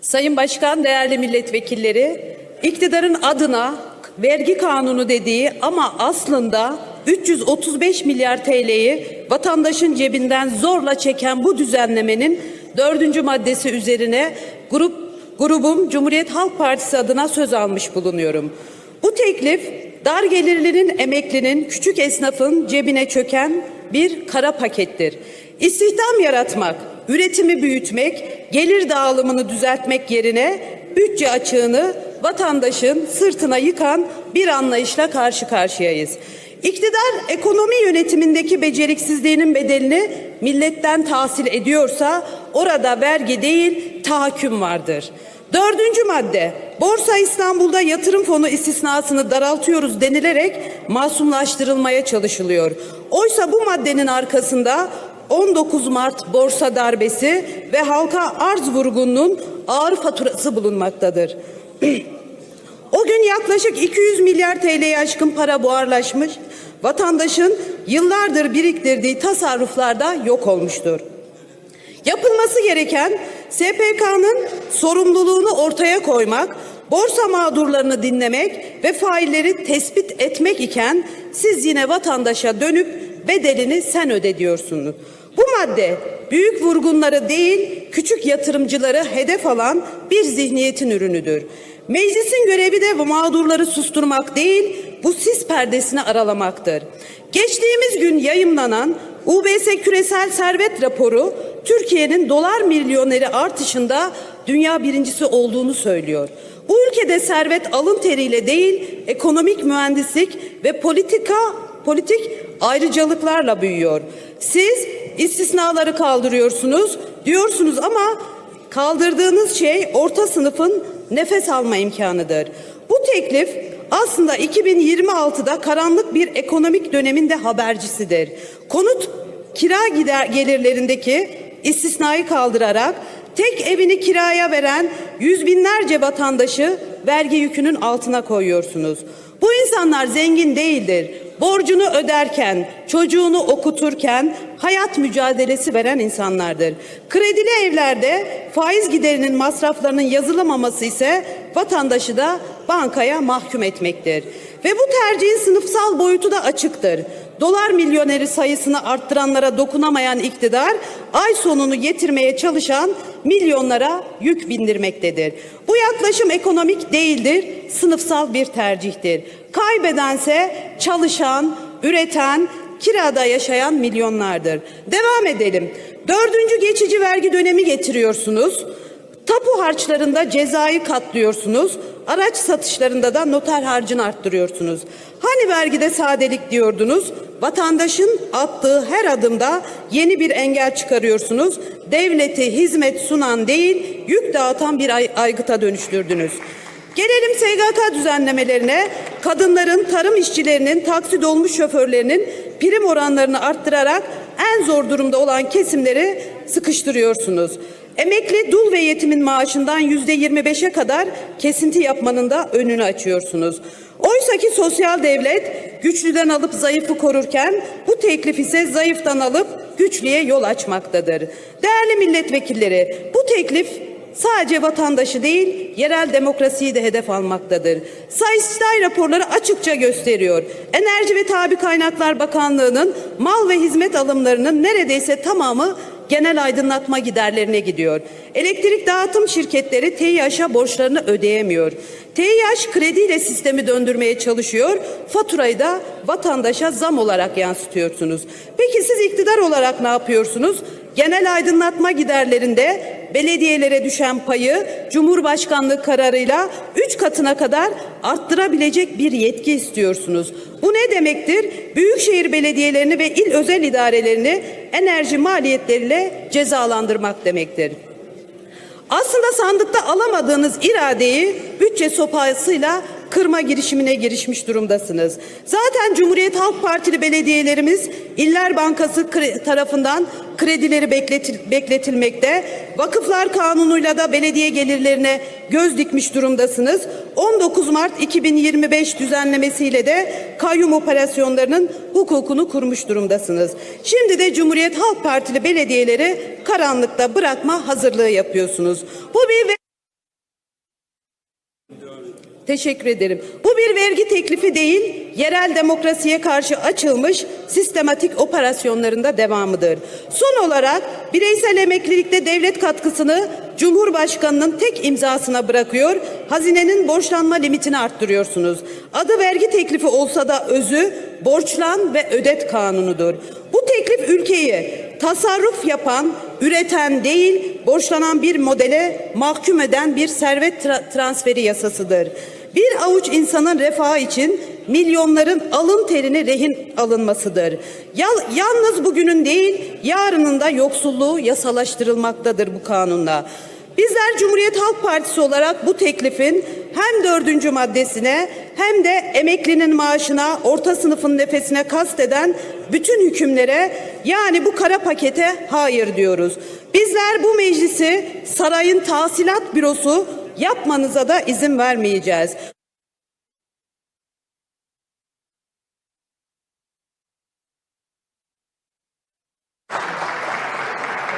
Sayın Başkan, değerli milletvekilleri, iktidarın adına vergi kanunu dediği ama aslında 335 milyar TL'yi vatandaşın cebinden zorla çeken bu düzenlemenin dördüncü maddesi üzerine grup grubum Cumhuriyet Halk Partisi adına söz almış bulunuyorum. Bu teklif dar gelirlinin, emeklinin, küçük esnafın cebine çöken bir kara pakettir. İstihdam yaratmak, üretimi büyütmek, gelir dağılımını düzeltmek yerine bütçe açığını vatandaşın sırtına yıkan bir anlayışla karşı karşıyayız. İktidar ekonomi yönetimindeki beceriksizliğinin bedelini milletten tahsil ediyorsa orada vergi değil tahakküm vardır. Dördüncü madde, Borsa İstanbul'da yatırım fonu istisnasını daraltıyoruz denilerek masumlaştırılmaya çalışılıyor. Oysa bu maddenin arkasında 19 Mart borsa darbesi ve halka arz vurgununun ağır faturası bulunmaktadır. O gün yaklaşık 200 milyar TL'ye aşkın para buharlaşmış, vatandaşın yıllardır biriktirdiği tasarruflarda yok olmuştur. Yapılması gereken SPK'nın sorumluluğunu ortaya koymak, borsa mağdurlarını dinlemek ve failleri tespit etmek iken siz yine vatandaşa dönüp bedelini sen öde diyorsunuz. Bu madde büyük vurgunları değil, küçük yatırımcıları hedef alan bir zihniyetin ürünüdür. Meclisin görevi de mağdurları susturmak değil, bu sis perdesini aralamaktır. Geçtiğimiz gün yayımlanan UBS Küresel Servet Raporu Türkiye'nin dolar milyoneri artışında dünya birincisi olduğunu söylüyor. Bu ülkede servet alın teriyle değil, ekonomik mühendislik ve politika politik ayrıcalıklarla büyüyor. Siz istisnaları kaldırıyorsunuz diyorsunuz ama kaldırdığınız şey orta sınıfın nefes alma imkanıdır. Bu teklif aslında 2026'da karanlık bir ekonomik dönemin de habercisidir. Konut kira gider gelirlerindeki istisnayı kaldırarak tek evini kiraya veren yüz binlerce vatandaşı vergi yükünün altına koyuyorsunuz. Bu insanlar zengin değildir. Borcunu öderken, çocuğunu okuturken hayat mücadelesi veren insanlardır. Kredili evlerde faiz giderinin masraflarının yazılamaması ise vatandaşı da bankaya mahkum etmektir. Ve bu tercihin sınıfsal boyutu da açıktır. Dolar milyoneri sayısını arttıranlara dokunamayan iktidar ay sonunu getirmeye çalışan milyonlara yük bindirmektedir. Bu yaklaşım ekonomik değildir, sınıfsal bir tercihtir. Kaybedense çalışan, üreten, kirada yaşayan milyonlardır. Devam edelim. Dördüncü geçici vergi dönemi getiriyorsunuz. Tapu harçlarında cezayı katlıyorsunuz. Araç satışlarında da noter harcını arttırıyorsunuz. Hani vergide sadelik diyordunuz? Vatandaşın attığı her adımda yeni bir engel çıkarıyorsunuz. Devleti hizmet sunan değil, yük dağıtan bir ay- aygıta dönüştürdünüz. Gelelim SGK düzenlemelerine. Kadınların, tarım işçilerinin, taksi dolmuş şoförlerinin prim oranlarını arttırarak en zor durumda olan kesimleri sıkıştırıyorsunuz. Emekli, dul ve yetimin maaşından yüzde 25'e kadar kesinti yapmanın da önünü açıyorsunuz. Oysa ki sosyal devlet güçlüden alıp zayıfı korurken bu teklif ise zayıftan alıp güçlüye yol açmaktadır. Değerli milletvekilleri bu teklif sadece vatandaşı değil, yerel demokrasiyi de hedef almaktadır. Sayıştay raporları açıkça gösteriyor. Enerji ve Tabi Kaynaklar Bakanlığı'nın mal ve hizmet alımlarının neredeyse tamamı genel aydınlatma giderlerine gidiyor. Elektrik dağıtım şirketleri TİH'a borçlarını ödeyemiyor. TİH krediyle sistemi döndürmeye çalışıyor. Faturayı da vatandaşa zam olarak yansıtıyorsunuz. Peki siz iktidar olarak ne yapıyorsunuz? Genel aydınlatma giderlerinde belediyelere düşen payı Cumhurbaşkanlığı kararıyla 3 katına kadar arttırabilecek bir yetki istiyorsunuz. Bu ne demektir? Büyükşehir belediyelerini ve il özel idarelerini enerji maliyetleriyle cezalandırmak demektir. Aslında sandıkta alamadığınız iradeyi bütçe sopasıyla kırma girişimine girişmiş durumdasınız. Zaten Cumhuriyet Halk Partili belediyelerimiz İller Bankası tarafından kredileri bekletil- bekletilmekte. Vakıflar Kanunu'yla da belediye gelirlerine göz dikmiş durumdasınız. 19 Mart 2025 düzenlemesiyle de kayyum operasyonlarının hukukunu kurmuş durumdasınız. Şimdi de Cumhuriyet Halk Partili belediyeleri karanlıkta bırakma hazırlığı yapıyorsunuz. Bu bir Teşekkür ederim. Bu bir vergi teklifi değil, yerel demokrasiye karşı açılmış sistematik operasyonlarında devamıdır. Son olarak bireysel emeklilikte devlet katkısını Cumhurbaşkanının tek imzasına bırakıyor, hazinenin borçlanma limitini arttırıyorsunuz. Adı vergi teklifi olsa da özü borçlan ve ödet kanunudur. Bu teklif ülkeyi tasarruf yapan, üreten değil, borçlanan bir modele mahkum eden bir servet tra- transferi yasasıdır. Bir avuç insanın refahı için milyonların alın terini rehin alınmasıdır. Yal- yalnız bugünün değil, yarının da yoksulluğu yasalaştırılmaktadır bu kanunla. Bizler Cumhuriyet Halk Partisi olarak bu teklifin hem dördüncü maddesine hem de emeklinin maaşına, orta sınıfın nefesine kasteden bütün hükümlere yani bu kara pakete hayır diyoruz. Bizler bu meclisi sarayın tahsilat bürosu yapmanıza da izin vermeyeceğiz.